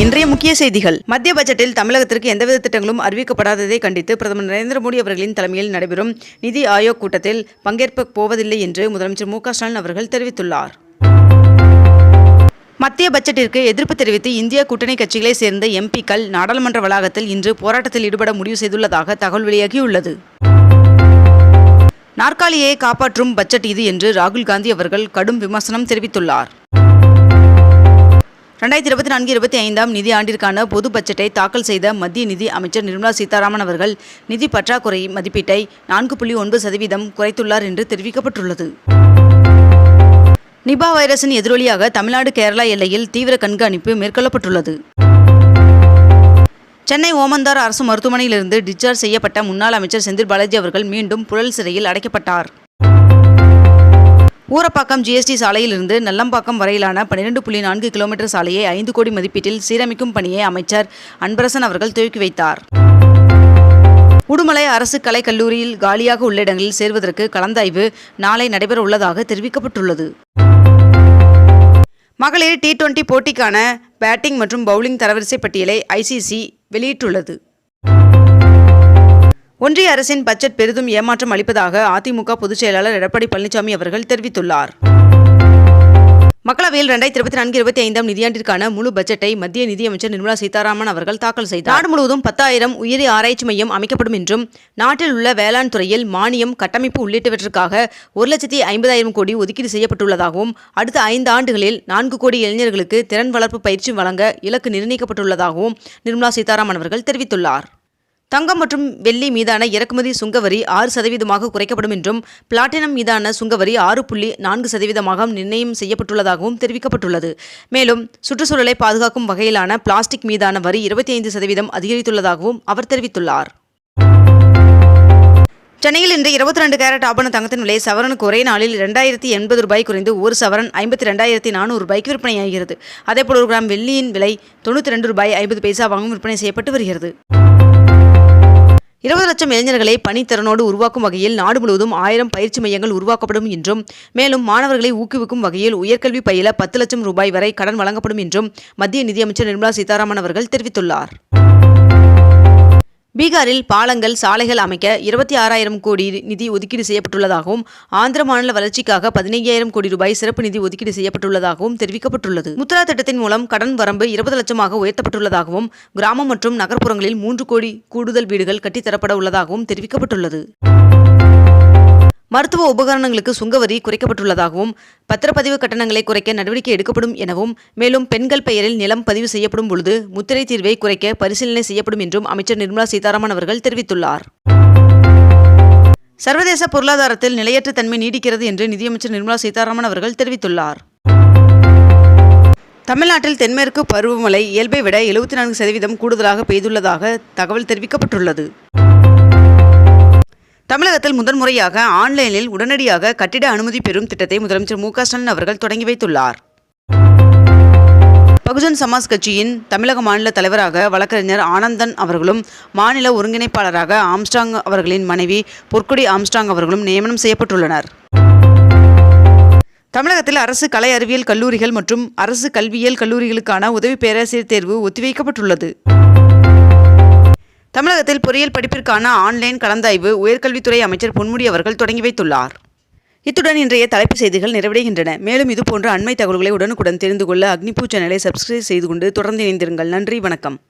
இன்றைய முக்கிய செய்திகள். மத்திய பட்ஜெட்டில் தமிழகத்திற்கு எந்தவித திட்டங்களும் அறிவிக்கப்படாததை கண்டித்து பிரதமர் நரேந்திர மோடி அவர்களின் தலைமையில் நடைபெறும் நிதி ஆயோக் கூட்டத்தில் பங்கேற்க போவதில்லை என்று முதலமைச்சர் மு ஸ்டாலின் அவர்கள் தெரிவித்துள்ளார். மத்திய பட்ஜெட்டிற்கு எதிர்ப்பு தெரிவித்து இந்திய கூட்டணி கட்சிகளைச் சேர்ந்த எம்பிக்கள் நாடாளுமன்ற வளாகத்தில் இன்று போராட்டத்தில் ஈடுபட முடிவு செய்துள்ளதாக தகவல் வெளியாகியுள்ளது. நாற்காலியை காப்பாற்றும் பட்ஜெட் இது என்று ராகுல் காந்தி அவர்கள் கடும் விமர்சனம் தெரிவித்துள்ளார். ரெண்டாயிரத்தி இருபத்தி நான்கு இருபத்தி ஐந்தாம் நிதி ஆண்டிற்கான பொது பட்ஜெட்டை தாக்கல் செய்த மத்திய நிதி அமைச்சர் நிர்மலா சீதாராமன் அவர்கள் நிதி பற்றாக்குறை மதிப்பீட்டை நான்கு புள்ளி ஒன்பது சதவீதம் குறைத்துள்ளார் என்று தெரிவிக்கப்பட்டுள்ளது. நிபா வைரஸின் எதிரொலியாக தமிழ்நாடு கேரளா எல்லையில் தீவிர கண்காணிப்பு மேற்கொள்ளப்பட்டுள்ளது. சென்னை ஓமந்தார் அரசு மருத்துவமனையிலிருந்து டிஸ்சார்ஜ் செய்யப்பட்ட முன்னாள் அமைச்சர் செந்தில் பாலாஜி அவர்கள் மீண்டும் புழல் சிறையில் அடைக்கப்பட்டார். ஊரப்பாக்கம் ஜிஎஸ்டி சாலையிலிருந்து நல்லம்பாக்கம் வரையிலான பன்னிரண்டு புள்ளி நான்கு கிலோமீட்டர் சாலையை ஐந்து கோடி மதிப்பீட்டில் சீரமைக்கும் பணியை அமைச்சர் அன்பரசன் அவர்கள் துவக்கி வைத்தார். உடுமலை அரசு கலைக்கல்லூரியில் காலியாக உள்ள இடங்களில் சேர்வதற்கு கலந்தாய்வு நாளை நடைபெற உள்ளதாக தெரிவிக்கப்பட்டுள்ளது. மகளிர் டி டுவெண்டி போட்டிக்கான பேட்டிங் மற்றும் பவுலிங் தரவரிசை பட்டியலை ஐசிசி வெளியிட்டுள்ளது. ஒன்றிய அரசின் பட்ஜெட் பெரிதும் ஏமாற்றம் அளிப்பதாக அதிமுக பொதுச் செயலாளர் எடப்பாடி பழனிசாமி அவர்கள் தெரிவித்துள்ளார். மக்களவையில் ரெண்டாயிரத்தி இருபத்தி நான்கு இருபத்தி ஐந்தாம் நிதியாண்டிற்கான முழு பட்ஜெட்டை மத்திய நிதியமைச்சர் நிர்மலா சீதாராமன் அவர்கள் தாக்கல் செய்தார். நாடு முழுவதும் பத்தாயிரம் உயிரி ஆராய்ச்சி மையம் அமைக்கப்படும் என்றும் நாட்டில் உள்ள வேளாண் துறையில் மானியம் கட்டமைப்பு உள்ளிட்டவற்றிற்காக ஒரு லட்சத்தி ஐம்பதாயிரம் கோடி ஒதுக்கீடு செய்யப்பட்டுள்ளதாகவும் அடுத்த ஐந்து ஆண்டுகளில் நான்கு கோடி இளைஞர்களுக்கு திறன் வளர்ப்பு பயிற்சி வழங்க இலக்கு நிர்ணயிக்கப்பட்டுள்ளதாகவும் நிர்மலா சீதாராமன் அவர்கள் தெரிவித்துள்ளார். தங்கம் மற்றும் வெள்ளி மீதான இறக்குமதி சுங்கவரி ஆறு சதவீதமாக குறைக்கப்படும் என்றும் பிளாட்டினம் மீதான சுங்கவரி ஆறு புள்ளி நான்கு சதவீதமாக நிர்ணயம் செய்யப்பட்டுள்ளதாகவும் தெரிவிக்கப்பட்டுள்ளது. மேலும் சுற்றுச்சூழலை பாதுகாக்கும் வகையிலான பிளாஸ்டிக் மீதான வரி இருபத்தி ஐந்து சதவீதம் அதிகரித்துள்ளதாகவும் அவர் தெரிவித்துள்ளார். சென்னையில் இன்று இருபத்தி ரெண்டு கேரட் ஆபண தங்கத்தின் விலை சவரனுக்கு ஒரே நாளில் இரண்டாயிரத்தி எண்பது ரூபாய் குறைந்து ஒரு சவரன் ஐம்பத்தி ரெண்டாயிரத்தி நானூறு ரூபாய்க்கு விற்பனையாகிறது. அதேபோல் ஒரு கிராம் வெள்ளியின் விலை தொண்ணூற்றி ரெண்டு ரூபாய் ஐம்பது பைசாவாகவும் விற்பனை செய்யப்பட்டு வருகிறது. இருபது லட்சம் இளைஞர்களை பணித்திறனோடு உருவாக்கும் வகையில் நாடு முழுவதும் ஆயிரம் பயிற்சி மையங்கள் உருவாக்கப்படும் என்றும் மேலும் மாணவர்களை ஊக்குவிக்கும் வகையில் உயர்கல்வி பயில பத்து லட்சம் ரூபாய் வரை கடன் வழங்கப்படும் என்றும் மத்திய நிதியமைச்சர் நிர்மலா சீதாராமன் அவர்கள் தெரிவித்துள்ளார். பீகாரில் பாலங்கள் சாலைகள் அமைக்க இருபத்தி ஆறாயிரம் கோடி நிதி ஒதுக்கீடு செய்யப்பட்டுள்ளதாகவும் ஆந்திர மாநில வளர்ச்சிக்காக பதினைஞ்சாயிரம் கோடி ரூபாய் சிறப்பு நிதி ஒதுக்கீடு செய்யப்பட்டுள்ளதாகவும் தெரிவிக்கப்பட்டுள்ளது. முத்ரா திட்டத்தின் மூலம் கடன் வரம்பு இருபது லட்சமாக உயர்த்தப்பட்டுள்ளதாகவும் கிராமம் மற்றும் நகர்ப்புறங்களில் மூன்று கோடி கூடுதல் வீடுகள் கட்டித்தரப்பட உள்ளதாகவும் தெரிவிக்கப்பட்டுள்ளது. மருத்துவ உபகரணங்களுக்கு சுங்கவரி குறைக்கப்பட்டுள்ளதாகவும் பத்திரப்பதிவு கட்டணங்களை குறைக்க நடவடிக்கை எடுக்கப்படும் எனவும் மேலும் பெண்கள் பெயரில் நிலம் பதிவு செய்யப்படும் பொழுது முத்திரை தீர்வை குறைக்க பரிசீலனை செய்யப்படும் என்றும் அமைச்சர் நிர்மலா சீதாராமன் அவர்கள் தெரிவித்துள்ளார். சர்வதேச பொருளாதாரத்தில் நிலையற்ற தன்மை நீடிக்கிறது என்று நிதியமைச்சர் நிர்மலா சீதாராமன் அவர்கள் தெரிவித்துள்ளார். தமிழ்நாட்டில் தென்மேற்கு பருவமழை இயல்பை விட எழுபத்தி நான்கு சதவீதம் கூடுதலாக பெய்துள்ளதாக தகவல் தெரிவிக்கப்பட்டுள்ளது. தமிழகத்தில் முதன்முறையாக ஆன்லைனில் உடனடியாக கட்டிட அனுமதி பெறும் திட்டத்தை முதலமைச்சர் மு க ஸ்டாலின் அவர்கள் தொடங்கி வைத்துள்ளார். பகுஜன் சமாஜ் கட்சியின் தமிழக மாநில தலைவராக வழக்கறிஞர் ஆனந்தன் அவர்களும் மாநில ஒருங்கிணைப்பாளராக ஆம்ஸ்டாங் அவர்களின் மனைவி பொற்குடி ஆம்ஸ்டாங் அவர்களும் நியமனம் செய்யப்பட்டுள்ளனர். தமிழகத்தில் அரசு கலை அறிவியல் கல்லூரிகள் மற்றும் அரசு கல்வியியல் கல்லூரிகளுக்கான உதவி பேராசிரியர் தேர்வு ஒத்திவைக்கப்பட்டுள்ளது. தமிழகத்தில் பொறியியல் படிப்பிற்கான ஆன்லைன் கலந்தாய்வு உயர்கல்வித்துறை அமைச்சர் பொன்முடி அவர்கள் தொடங்கி வைத்துள்ளார். இத்துடன் இன்றைய தலைப்பு செய்திகள் நிறைவடைகின்றன. மேலும் இதுபோன்ற அண்மை தகவல்களை உடனுக்குடன் தெரிந்து கொள்ள அக்னிபூ சேனலை சப்ஸ்கிரைப் செய்து கொண்டு தொடர்ந்து இணைந்திருங்கள். நன்றி வணக்கம்.